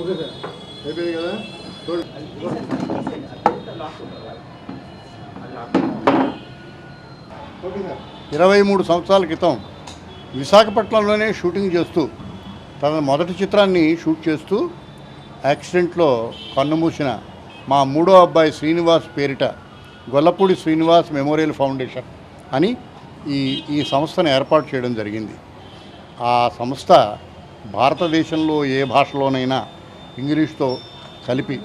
Okay sir. అయిపోయింది కదా? ఇరవై మూడు సంవత్సరాల క్రితం విశాఖపట్నంలోనే షూటింగ్ చేస్తూ తన మొదటి చిత్రాన్ని షూట్ చేస్తూ యాక్సిడెంట్లో కన్నుమూసిన మా మూడో అబ్బాయి శ్రీనివాస్ పేరిట గొల్లపూడి శ్రీనివాస్ మెమోరియల్ ఫౌండేషన్ అని ఈ ఈ సంస్థను ఏర్పాటు చేయడం జరిగింది. ఆ సంస్థ భారతదేశంలో ఏ భాషలోనైనా ఇంగ్లీష్తో కలిపి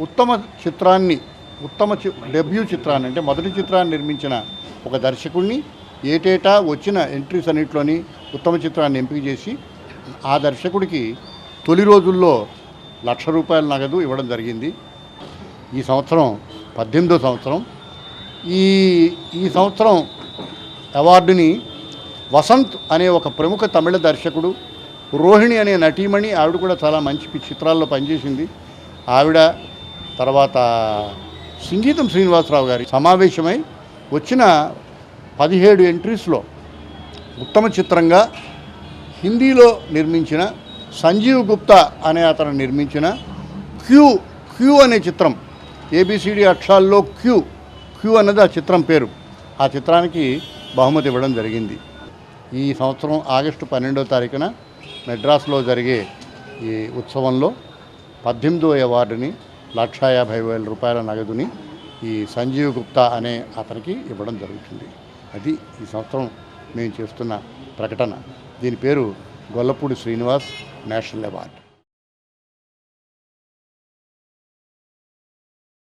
ఉత్తమ చిత్రాన్ని ఉత్తమ చి డెబ్యూ చిత్రాన్ని అంటే మొదటి చిత్రాన్ని నిర్మించిన ఒక దర్శకుడిని ఏటేటా వచ్చిన ఎంట్రీస్ అన్నింటిలోని ఉత్తమ చిత్రాన్ని ఎంపిక చేసి ఆ దర్శకుడికి తొలి రోజుల్లో లక్ష రూపాయల నగదు ఇవ్వడం జరిగింది. ఈ సంవత్సరం పద్దెనిమిదో సంవత్సరం. ఈ ఈ సంవత్సరం అవార్డుని వసంత్ అనే ఒక ప్రముఖ తమిళ దర్శకుడు రోహిణి అనే నటీమణి ఆవిడ కూడా చాలా మంచి చిత్రాల్లో పనిచేసింది. ఆవిడ తర్వాత సంగీతం శ్రీనివాసరావు గారి సమావేశమై వచ్చిన పదిహేడు ఎంట్రీస్లో ఉత్తమ చిత్రంగా హిందీలో నిర్మించిన సంజీవ్ గుప్తా అనే అతను నిర్మించిన క్యూ క్యూ అనే చిత్రం ఏబిసిడి అక్షరాల్లో క్యూ క్యూ అన్నది ఆ చిత్రం పేరు. ఆ చిత్రానికి బహుమతి ఇవ్వడం జరిగింది. ఈ సంవత్సరం ఆగస్టు పన్నెండవ తారీఖున మెడ్రాస్లో జరిగే ఈ ఉత్సవంలో పద్దెనిమిదో అవార్డుని లక్షా యాభై వేల రూపాయల నగదుని ఈ సంజీవ్ గుప్తా అనే అతనికి ఇవ్వడం జరుగుతుంది. అది ఈ సంవత్సరం మేము చేస్తున్న ప్రకటన. దీని పేరు గొల్లపూడి శ్రీనివాస్ నేషనల్ అవార్డు.